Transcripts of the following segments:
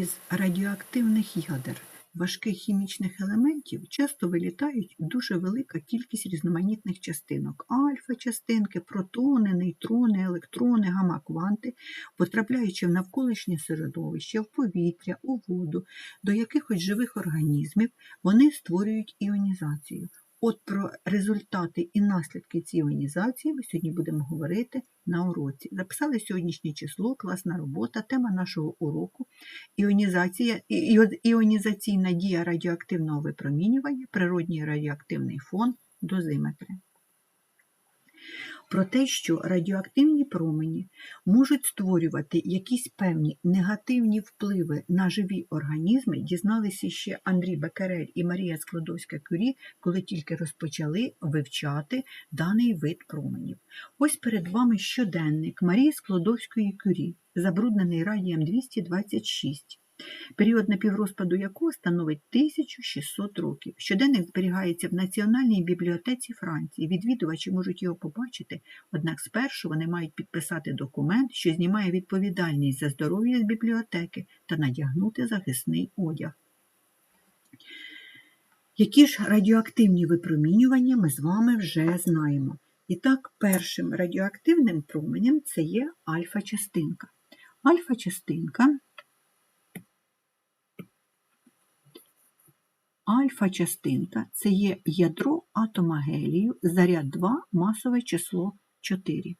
Із радіоактивних ядер. Важких хімічних елементів часто вилітають дуже велика кількість різноманітних частинок: альфа-частинки, протони, нейтрони, електрони, гамма-кванти, потрапляючи в навколишнє середовище, в повітря, у воду, до якихось живих організмів, вони створюють іонізацію. От про результати і наслідки цієї іонізації ми сьогодні будемо говорити на уроці. Записали сьогоднішнє число, класна робота, тема нашого уроку іонізація, іонізаційна дія радіоактивного випромінювання, природній радіоактивний фон, дозиметри. Про те, що радіоактивні промені можуть створювати якісь певні негативні впливи на живі організми, дізналися ще Андрій Бекерель і Марія Складовська-Кюрі, коли тільки розпочали вивчати даний вид променів. Ось перед вами щоденник Марії Складовської Кюрі, забруднений радієм 226 період напіврозпаду якого становить 1600 років. Щоденник зберігається в Національній бібліотеці Франції. Відвідувачі можуть його побачити, однак спершу вони мають підписати документ, що знімає відповідальність за здоров'я з бібліотеки та надягнути захисний одяг. Які ж радіоактивні випромінювання ми з вами вже знаємо? І так, першим радіоактивним променем це є альфа-частинка. Альфа-частинка Альфа-частинка це є ядро атома гелію, заряд 2, масове число 4.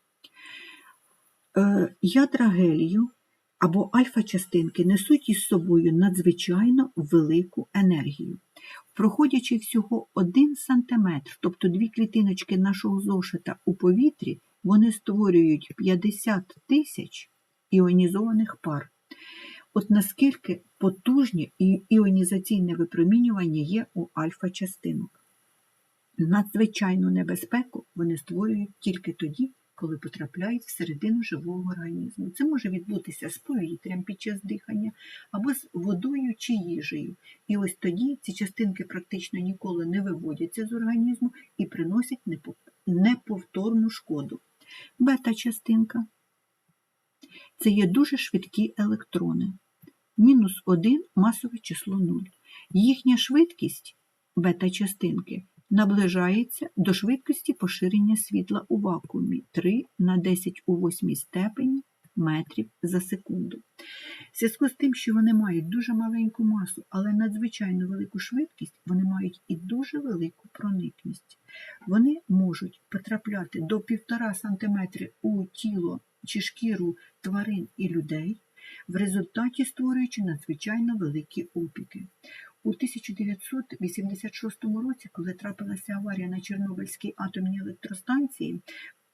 Е, Ядра гелію або альфа-частинки несуть із собою надзвичайно велику енергію. Проходячи всього 1 см, тобто дві клітиночки нашого зошита у повітрі, вони створюють 50 тисяч іонізованих пар. От наскільки потужні іонізаційне випромінювання є у альфа-частинок. Надзвичайну небезпеку вони створюють тільки тоді, коли потрапляють всередину живого організму. Це може відбутися з повітрям під час дихання або з водою чи їжею. І ось тоді ці частинки практично ніколи не виводяться з організму і приносять неповторну шкоду. Бета-частинка це є дуже швидкі електрони. Мінус 1 масове число 0. Їхня швидкість бета-частинки наближається до швидкості поширення світла у вакуумі 3 на 10 у 8 степені метрів за секунду. В зв'язку з тим, що вони мають дуже маленьку масу, але надзвичайно велику швидкість, вони мають і дуже велику проникність. Вони можуть потрапляти до 1,5 см у тіло чи шкіру тварин і людей, в результаті створюючи надзвичайно великі опіки. У 1986 році, коли трапилася аварія на Чорнобильській атомній електростанції,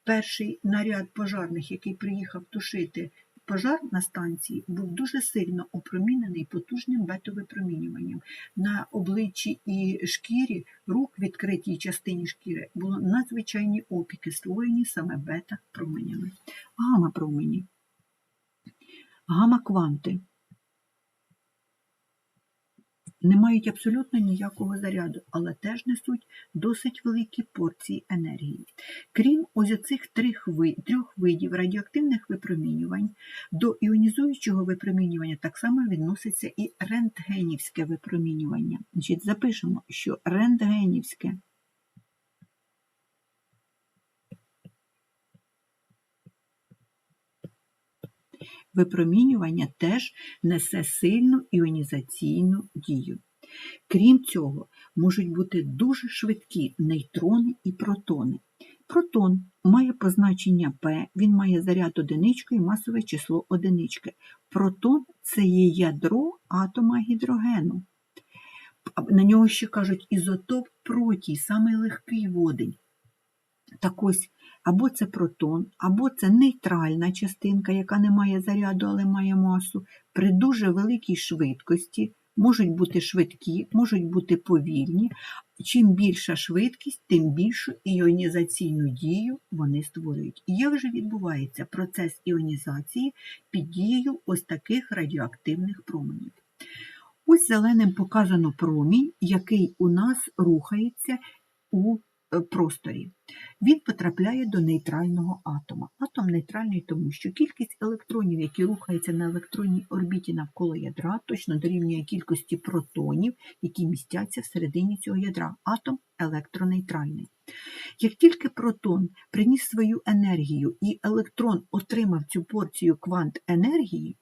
перший наряд пожарних, який приїхав тушити пожар на станції, був дуже сильно опромінений потужним бетовипромінюванням. На обличчі і шкірі рук, відкритій частині шкіри, було надзвичайні опіки, створені саме бета-променями. Гамма-промені. Гамма-кванти не мають абсолютно ніякого заряду, але теж несуть досить великі порції енергії. Крім ось цих трьох ви- трьох видів радіоактивних випромінювань, до іонізуючого випромінювання так само відноситься і рентгенівське випромінювання. Значить, запишемо, що рентгенівське випромінювання теж несе сильну іонізаційну дію. Крім цього, можуть бути дуже швидкі нейтрони і протони. Протон має позначення P, він має заряд одинички і масове число одинички. Протон це є ядро атома гідрогену. На нього ще кажуть ізотоп протій, самий легкий водень. Так ось, або це протон, або це нейтральна частинка, яка не має заряду, але має масу, при дуже великій швидкості, можуть бути швидкі, можуть бути повільні. Чим більша швидкість, тим більшу іонізаційну дію вони створюють. І як же відбувається процес іонізації під дією ось таких радіоактивних променів? Ось зеленим показано промінь, який у нас рухається у просторі. Він потрапляє до нейтрального атома. Атом нейтральний, тому що кількість електронів, які рухаються на електронній орбіті навколо ядра, точно дорівнює кількості протонів, які містяться всередині цього ядра. Атом електронейтральний. Як тільки протон приніс свою енергію і електрон отримав цю порцію квант енергії,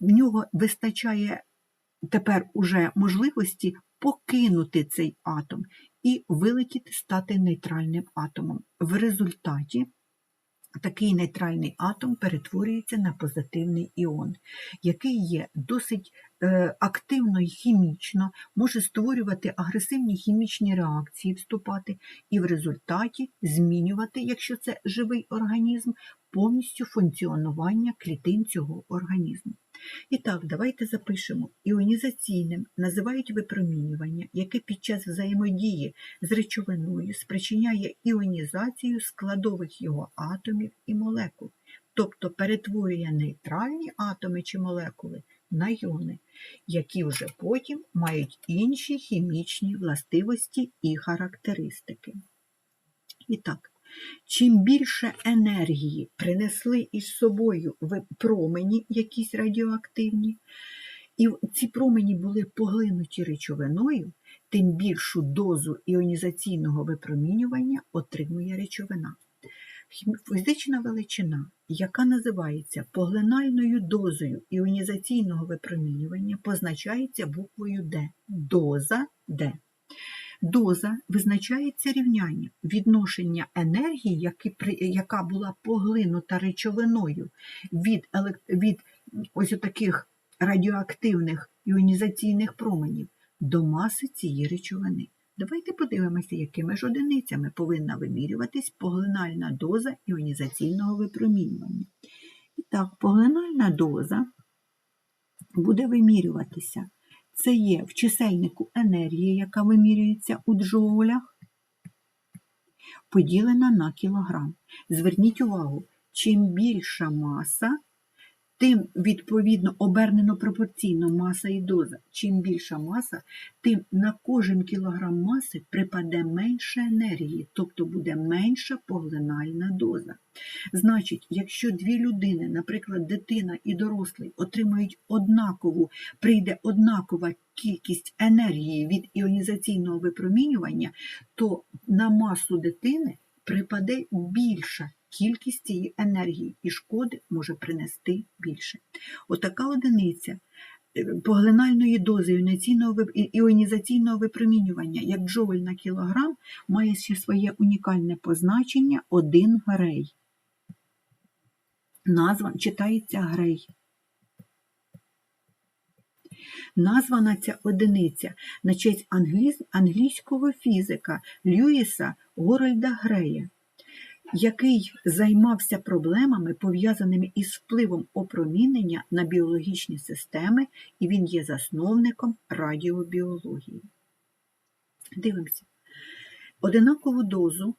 в нього вистачає тепер уже можливості покинути цей атом і вилетіти стати нейтральним атомом. В результаті такий нейтральний атом перетворюється на позитивний іон, який є досить е, активно і хімічно, може створювати агресивні хімічні реакції, вступати, і в результаті змінювати, якщо це живий організм, повністю функціонування клітин цього організму. І так, давайте запишемо. Іонізаційним називають випромінювання, яке під час взаємодії з речовиною спричиняє іонізацію складових його атомів і молекул, тобто перетворює нейтральні атоми чи молекули на йони, які вже потім мають інші хімічні властивості і характеристики. І так, Чим більше енергії принесли із собою промені якісь радіоактивні, і ці промені були поглинуті речовиною, тим більшу дозу іонізаційного випромінювання отримує речовина. Фізична величина, яка називається поглинальною дозою іонізаційного випромінювання, позначається буквою Д. Доза Д. Доза визначається рівнянням відношення енергії, яка була поглинута речовиною від від ось таких радіоактивних іонізаційних променів до маси цієї речовини. Давайте подивимося, якими ж одиницями повинна вимірюватись поглинальна доза іонізаційного випромінювання. І так, поглинальна доза буде вимірюватися це є в чисельнику енергії, яка вимірюється у джоулях, поділена на кілограм. Зверніть увагу, чим більша маса, тим, відповідно, обернено пропорційно маса і доза. Чим більша маса, тим на кожен кілограм маси припаде менше енергії, тобто буде менша поглинальна доза. Значить, якщо дві людини, наприклад, дитина і дорослий, отримають однакову, прийде однакова кількість енергії від іонізаційного випромінювання, то на масу дитини припаде більша кількість цієї енергії, і шкоди може принести більше. Отака одиниця е, поглинальної дози іонізаційного випромінювання, як джоуль на кілограм, має ще своє унікальне позначення 1 грей. Назва читається грей. Названа ця одиниця на честь англійського фізика Льюіса Горольда Грея який займався проблемами, пов'язаними із впливом опромінення на біологічні системи, і він є засновником радіобіології. Дивимося. Одинакову дозу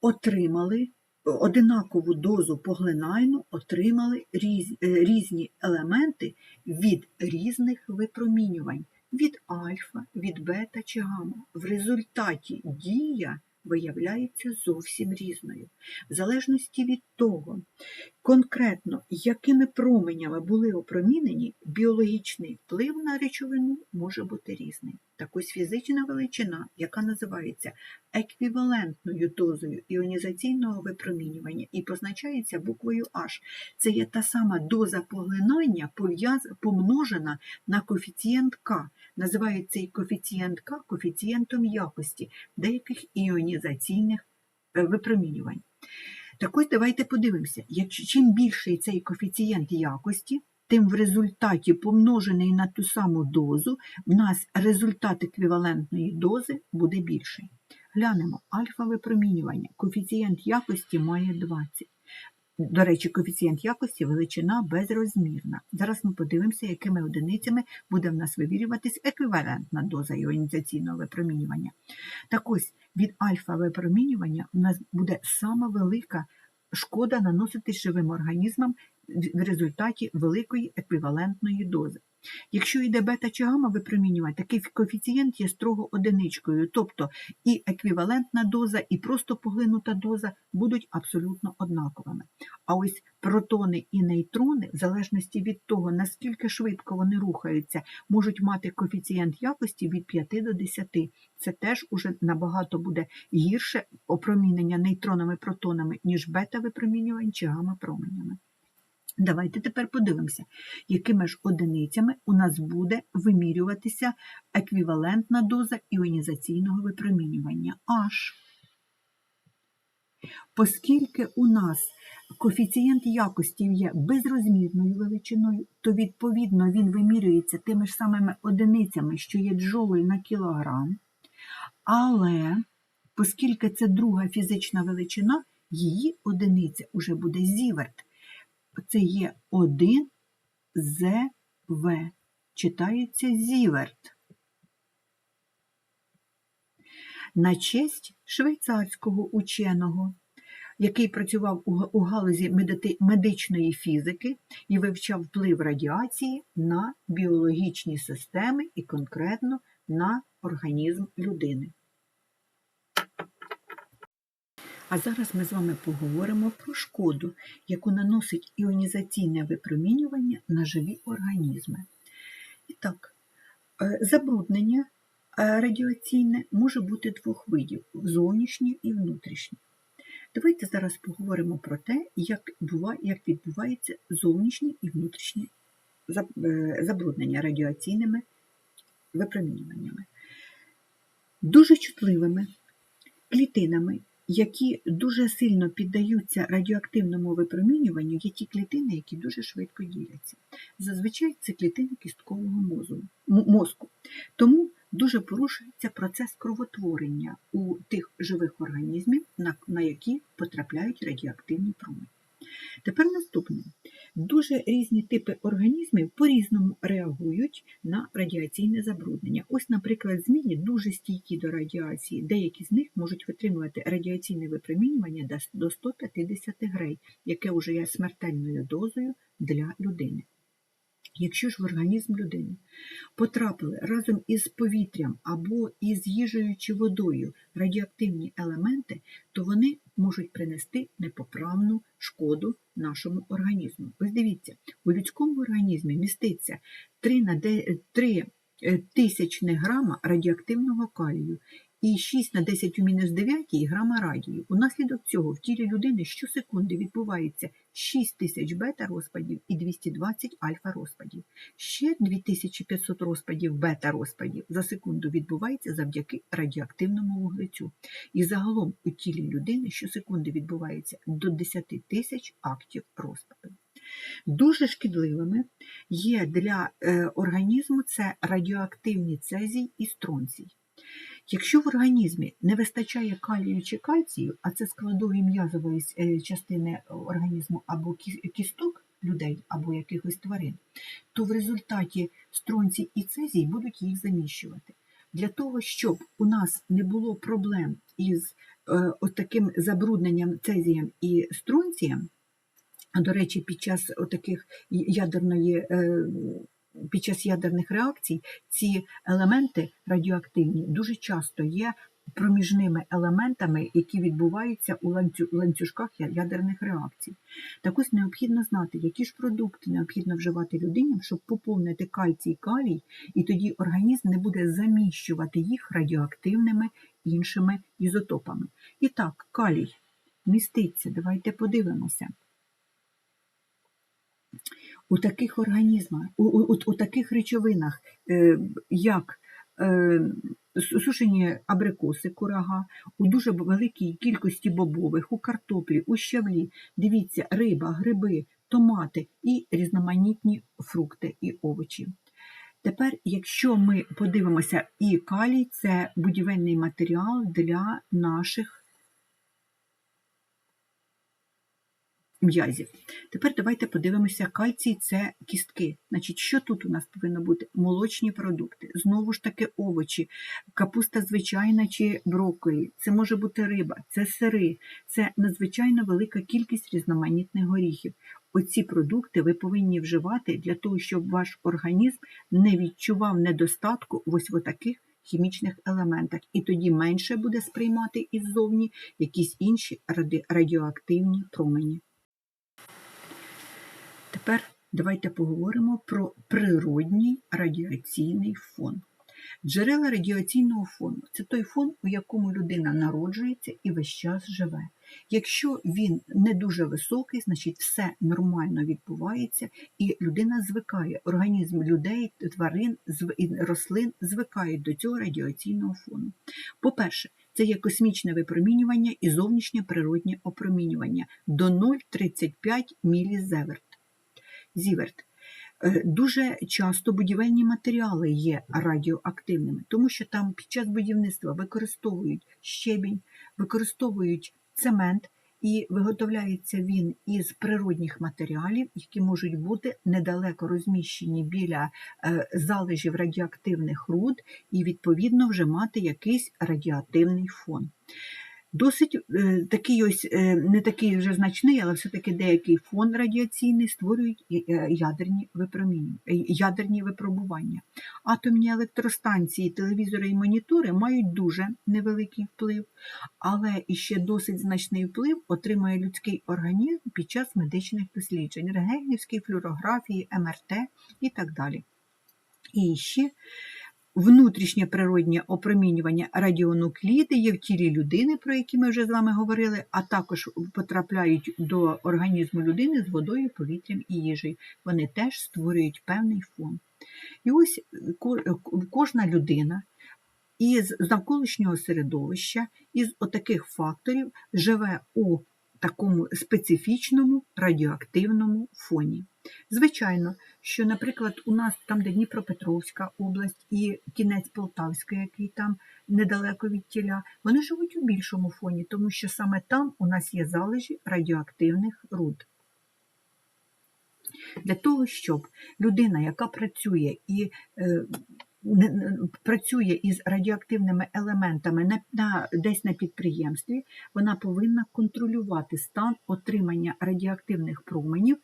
отримали, одинакову дозу поглинальну отримали різ, е, різні елементи від різних випромінювань, від альфа, від бета чи гамма. В результаті дія виявляється зовсім різною. В залежності від того, конкретно, якими променями були опромінені, біологічний вплив на речовину може бути різним. Так ось фізична величина, яка називається еквівалентною дозою іонізаційного випромінювання і позначається буквою H. Це є та сама доза поглинання помножена на коефіцієнт К. Називають цей коефіцієнт К коефіцієнтом якості деяких іонізаційних е, випромінювань. Так ось давайте подивимося, чим більший цей коефіцієнт якості, тим в результаті помножений на ту саму дозу, в нас результат еквівалентної дози буде більший. Глянемо, альфа випромінювання. Коефіцієнт якості має 20. До речі, коефіцієнт якості величина безрозмірна. Зараз ми подивимося, якими одиницями буде в нас вивірюватись еквівалентна доза іонізаційного випромінювання. Так ось від альфа випромінювання у нас буде сама велика шкода наносити живим організмам в результаті великої еквівалентної дози. Якщо йде бета чи гамма випромінювання, такий коефіцієнт є строго одиничкою, тобто і еквівалентна доза, і просто поглинута доза будуть абсолютно однаковими. А ось протони і нейтрони, в залежності від того, наскільки швидко вони рухаються, можуть мати коефіцієнт якості від 5 до 10. Це теж уже набагато буде гірше опромінення нейтронами, протонами, ніж бета-випромінювань чи гамма-променями. Давайте тепер подивимося, якими ж одиницями у нас буде вимірюватися еквівалентна доза іонізаційного випромінювання H. Оскільки у нас коефіцієнт якості є безрозмірною величиною, то відповідно він вимірюється тими ж самими одиницями, що є джоуль на кілограм. Але, оскільки це друга фізична величина, її одиниця вже буде зіверт. Це є 1 ЗВ. Читається зіверт. На честь швейцарського ученого, який працював у галузі медичної фізики і вивчав вплив радіації на біологічні системи і конкретно на організм людини. А зараз ми з вами поговоримо про шкоду, яку наносить іонізаційне випромінювання на живі організми. І так, е, забруднення е, радіаційне може бути двох видів зовнішнє і внутрішнє. Давайте зараз поговоримо про те, як як відбувається зовнішнє і внутрішнє е, забруднення радіаційними випромінюваннями. Дуже чутливими клітинами які дуже сильно піддаються радіоактивному випромінюванню, є ті клітини, які дуже швидко діляться. Зазвичай це клітини кісткового мозку. Тому дуже порушується процес кровотворення у тих живих організмів, на які потрапляють радіоактивні промені. Тепер наступне. Дуже різні типи організмів по-різному реагують на радіаційне забруднення. Ось, наприклад, змії дуже стійкі до радіації. Деякі з них можуть витримувати радіаційне випромінювання до 150 грей, яке вже є смертельною дозою для людини. Якщо ж в організм людини потрапили разом із повітрям або із їжею чи водою радіоактивні елементи, то вони можуть принести непоправну шкоду нашому організму. Ось дивіться, у людському організмі міститься 3 на 3 е, тисячних грама радіоактивного калію і 6 на 10 у мінус 9 грама радію. Унаслідок цього в тілі людини щосекунди відбувається 6 тисяч бета-розпадів і 220 альфа-розпадів. Ще 2500 розпадів бета-розпадів за секунду відбувається завдяки радіоактивному вуглецю. І загалом у тілі людини щосекунди відбувається до 10 тисяч актів розпаду. Дуже шкідливими є для е, організму це радіоактивні цезій і стронцій. Якщо в організмі не вистачає калію чи кальцію, а це складові м'язової е, частини організму або кісток людей, або якихось тварин, то в результаті стронцій і цезій будуть їх заміщувати. Для того, щоб у нас не було проблем із е, таким забрудненням цезієм і стронцієм, до речі, під час таких ядерної е, під час ядерних реакцій ці елементи радіоактивні дуже часто є проміжними елементами, які відбуваються у ланцюжках ядерних реакцій. Так ось необхідно знати, які ж продукти необхідно вживати людині, щоб поповнити кальцій калій, і тоді організм не буде заміщувати їх радіоактивними іншими ізотопами. І так, калій міститься, давайте подивимося у таких організмах, у, у, у таких речовинах, е, як е, сушені абрикоси, курага, у дуже великій кількості бобових, у картоплі, у щавлі, дивіться, риба, гриби, томати і різноманітні фрукти і овочі. Тепер, якщо ми подивимося, і калій це будівельний матеріал для наших м'язів. Тепер давайте подивимося, кальцій це кістки. Значить, Що тут у нас повинно бути? Молочні продукти, знову ж таки овочі, капуста звичайна чи брокколі, це може бути риба, це сири, це надзвичайно велика кількість різноманітних горіхів. оці продукти ви повинні вживати для того, щоб ваш організм не відчував недостатку ось в таких хімічних елементах, і тоді менше буде сприймати іззовні якісь інші радіоактивні промені. Тепер давайте поговоримо про природній радіаційний фон. Джерела радіаційного фону це той фон, у якому людина народжується і весь час живе. Якщо він не дуже високий, значить все нормально відбувається, і людина звикає. Організм людей, тварин, і рослин звикають до цього радіаційного фону. По-перше, це є космічне випромінювання і зовнішнє природнє опромінювання до 0,35 мілізеверт. Зіверт. Е, Дуже часто будівельні матеріали є радіоактивними, тому що там під час будівництва використовують щебінь, використовують цемент, і виготовляється він із природних матеріалів, які можуть бути недалеко розміщені біля е, залежів радіоактивних руд, і відповідно вже мати якийсь радіоактивний фон. Досить е, такий ось е, не такий вже значний, але все-таки деякий фон радіаційний створюють е, ядерні е, ядерні випробування. Атомні електростанції, телевізори і монітори мають дуже невеликий вплив, але іще досить значний вплив отримує людський організм під час медичних досліджень, рентгенівської флюорографії, МРТ і так далі. І ще внутрішнє природнє опромінювання радіонукліди є в тілі людини, про які ми вже з вами говорили, а також потрапляють до організму людини з водою, повітрям і їжею. Вони теж створюють певний фон. І ось кожна людина із навколишнього середовища, із отаких факторів живе у такому специфічному радіоактивному фоні. Звичайно, що, наприклад, у нас там, де Дніпропетровська область і кінець Полтавської, який там недалеко від тіля, вони живуть у більшому фоні, тому що саме там у нас є залежі радіоактивних руд. Для того, щоб людина, яка працює і е, працює із радіоактивними елементами на, десь на підприємстві, вона повинна контролювати стан отримання радіоактивних променів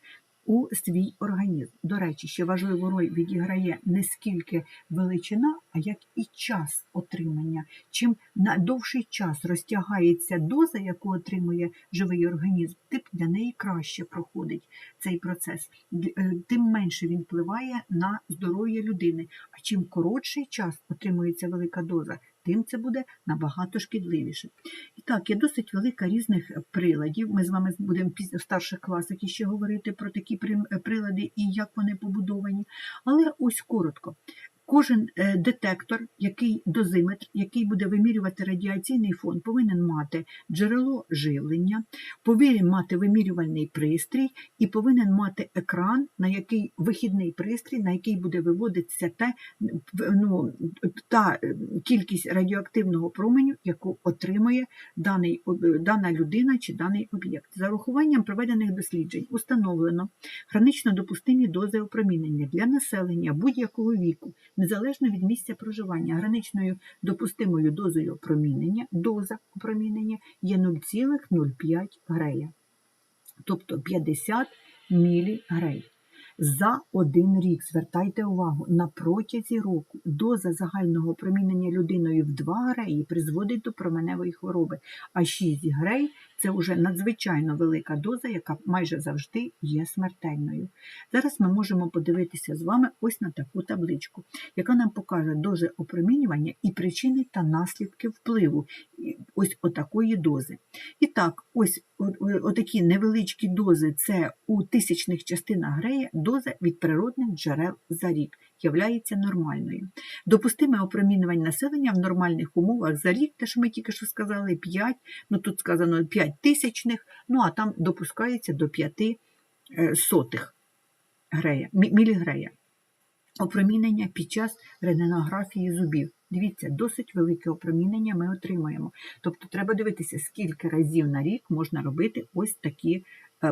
у свій організм. До речі, ще важливу роль відіграє не скільки величина, а як і час отримання. Чим на довший час розтягається доза, яку отримує живий організм, тим для неї краще проходить цей процес, е, тим менше він впливає на здоров'я людини. А чим коротший час отримується велика доза, тим це буде набагато шкідливіше. І так, є досить велика різних приладів. Ми з вами будемо в старших класах іще говорити про такі прилади і як вони побудовані. Але ось коротко. Кожен е, детектор, який дозиметр, який буде вимірювати радіаційний фон, повинен мати джерело живлення, повинен мати вимірювальний пристрій і повинен мати екран, на який вихідний пристрій, на який буде виводитися те, ну, та е, кількість радіоактивного променю, яку отримує даний, дана людина чи даний об'єкт. За урахуванням проведених досліджень установлено гранично допустимі дози опромінення для населення будь-якого віку, незалежно від місця проживання. Граничною допустимою дозою опромінення, доза опромінення є 0,05 грея, тобто 50 мілігрей. За один рік, звертайте увагу, на протязі року доза загального опромінення людиною в 2 греї призводить до променевої хвороби, а 6 грей це вже надзвичайно велика доза, яка майже завжди є смертельною. Зараз ми можемо подивитися з вами ось на таку табличку, яка нам покаже дози опромінювання і причини та наслідки впливу ось отакої дози. І так, ось отакі невеличкі дози це у тисячних частинах грея доза від природних джерел за рік являється нормальною. Допустиме опромінювання населення в нормальних умовах за рік, те, що ми тільки що сказали, 5, ну тут сказано 5 тисячних, ну а там допускається до 5 е, сотих грея, мілігрея. Опромінення під час рентгенографії зубів. Дивіться, досить велике опромінення ми отримуємо. Тобто треба дивитися, скільки разів на рік можна робити ось такі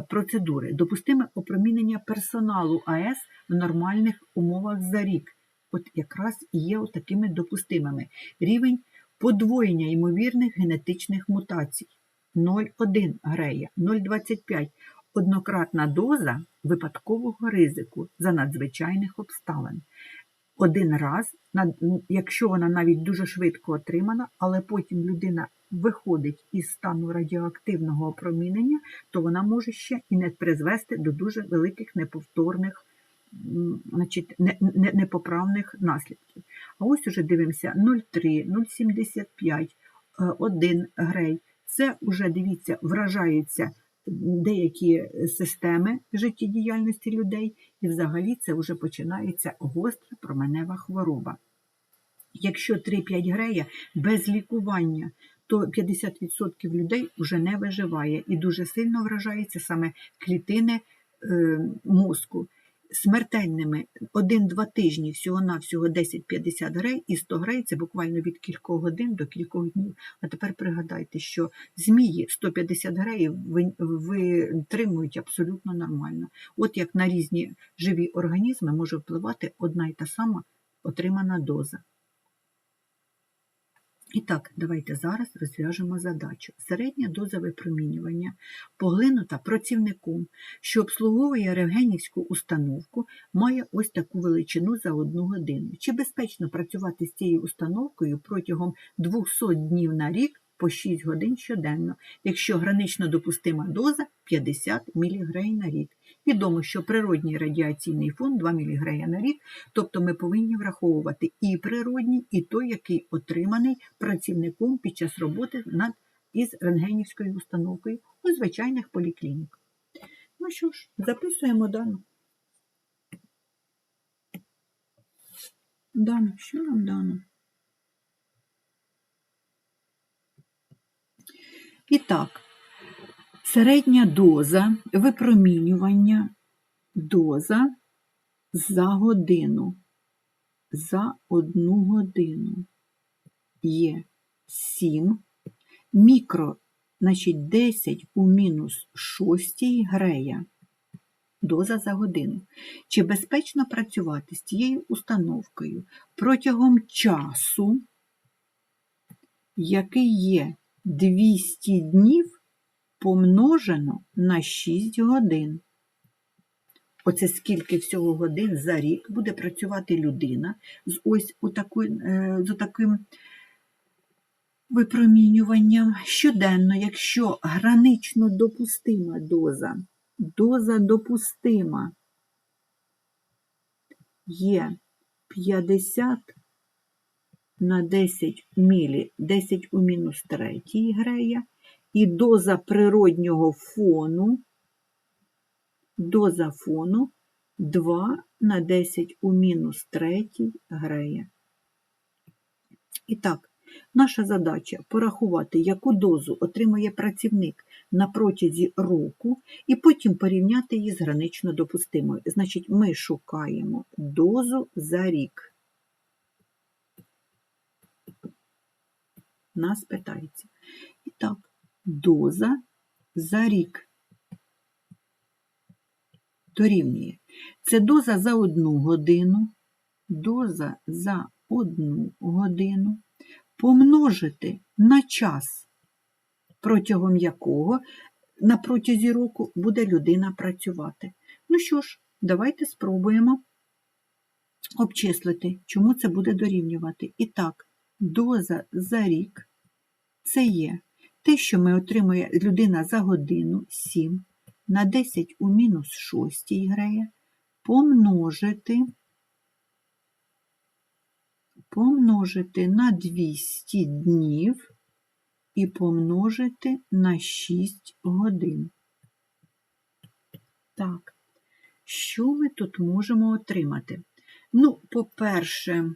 процедури. Допустиме опромінення персоналу АЕС в нормальних умовах за рік. От якраз і є такими допустимими. Рівень подвоєння ймовірних генетичних мутацій 0,1 грея, 0,25. однократна доза випадкового ризику за надзвичайних обставин. Один раз, якщо вона навіть дуже швидко отримана, але потім людина виходить із стану радіоактивного опромінення, то вона може ще і не призвести до дуже великих неповторних, значить, не- не- непоправних наслідків. А ось уже дивимося 0,3, 0,75, 1 грей. Це вже, дивіться, вражаються деякі системи життєдіяльності людей, і взагалі це вже починається гостра променева хвороба. Якщо 3-5 грея без лікування, то 50% людей вже не виживає і дуже сильно вражаються саме клітини е, мозку. Смертельними 1-2 тижні всього-навсього 10-50 грей і 100 грей це буквально від кількох годин до кількох днів. А тепер пригадайте, що змії 150 греїв витримують абсолютно нормально. От як на різні живі організми може впливати одна й та сама отримана доза. І так, давайте зараз розв'яжемо задачу. Середня доза випромінювання поглинута працівником, що обслуговує рентгенівську установку, має ось таку величину за одну годину. Чи безпечно працювати з цією установкою протягом 200 днів на рік по 6 годин щоденно, якщо гранично допустима доза 50 мг на рік? Відомо, що природній радіаційний фон 2 мг на рік, тобто ми повинні враховувати і природній, і той, який отриманий працівником під час роботи над із рентгенівською установкою у звичайних поліклініках. Ну що ж, записуємо дану. Дано, що нам дано? І так, середня доза випромінювання доза за годину. За одну годину є 7 мікро, значить 10 у мінус 6 грея. Доза за годину. Чи безпечно працювати з цією установкою протягом часу, який є 200 днів помножено на 6 годин? Оце скільки всього годин за рік буде працювати людина з ось у е, з таким випромінюванням щоденно, якщо гранично допустима доза, доза допустима є 50 на 10 мілі, 10 у мінус 3 грея, і доза природнього фону доза фону 2 на 10 у мінус 3 грея. І так, наша задача порахувати, яку дозу отримує працівник на протязі року, і потім порівняти її з гранично допустимою. Значить, ми шукаємо дозу за рік. Нас питається. І так, доза за рік дорівнює. Це доза за одну годину, доза за одну годину помножити на час, протягом якого на протязі року буде людина працювати. Ну що ж, давайте спробуємо обчислити, чому це буде дорівнювати. І так, доза за рік це є те, що ми отримує людина за годину 7 на 10 у мінус 6 грея помножити, помножити на 200 днів і помножити на 6 годин. Так, що ми тут можемо отримати? Ну, по-перше,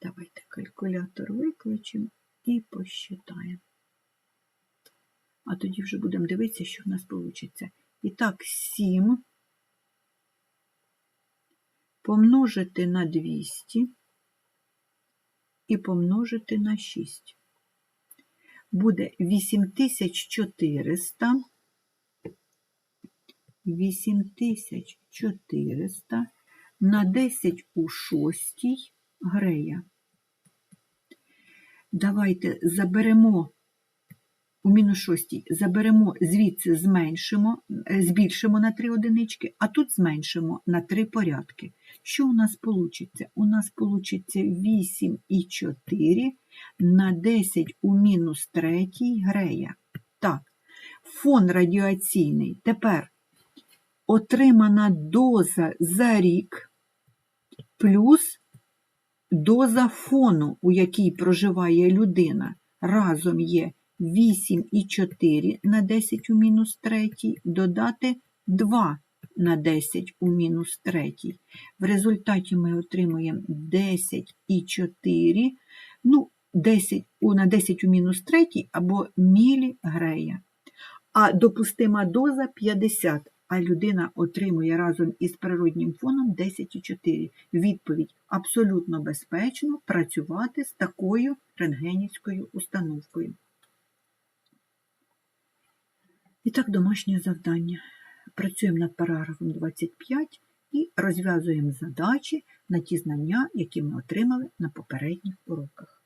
давайте калькулятор виключимо і посчитаємо. А тоді вже будемо дивитися, що в нас вийде. І так, 7 помножити на 200 і помножити на 6. Буде 8400, 8400 на 10 у 6 грея. Давайте заберемо у мінус шостій заберемо звідси зменшимо, е, збільшимо на 3 одинички, а тут зменшимо на 3 порядки. Що у нас вийде? У нас вийде 8 і 4 на 10 у мінус 3 грея. Так, фон радіаційний. Тепер отримана доза за рік плюс доза фону, у якій проживає людина, разом є 8,4 на 10 у мінус 3, додати 2 на 10 у мінус 3. В результаті ми отримуємо 10,4, ну, 10 у- на 10 у мінус 3 або мілігрея. А допустима доза 50, а людина отримує разом із природнім фоном 10,4. Відповідь абсолютно безпечно працювати з такою рентгенівською установкою. І так, домашнє завдання. Працюємо над параграфом 25 і розв'язуємо задачі на ті знання, які ми отримали на попередніх уроках.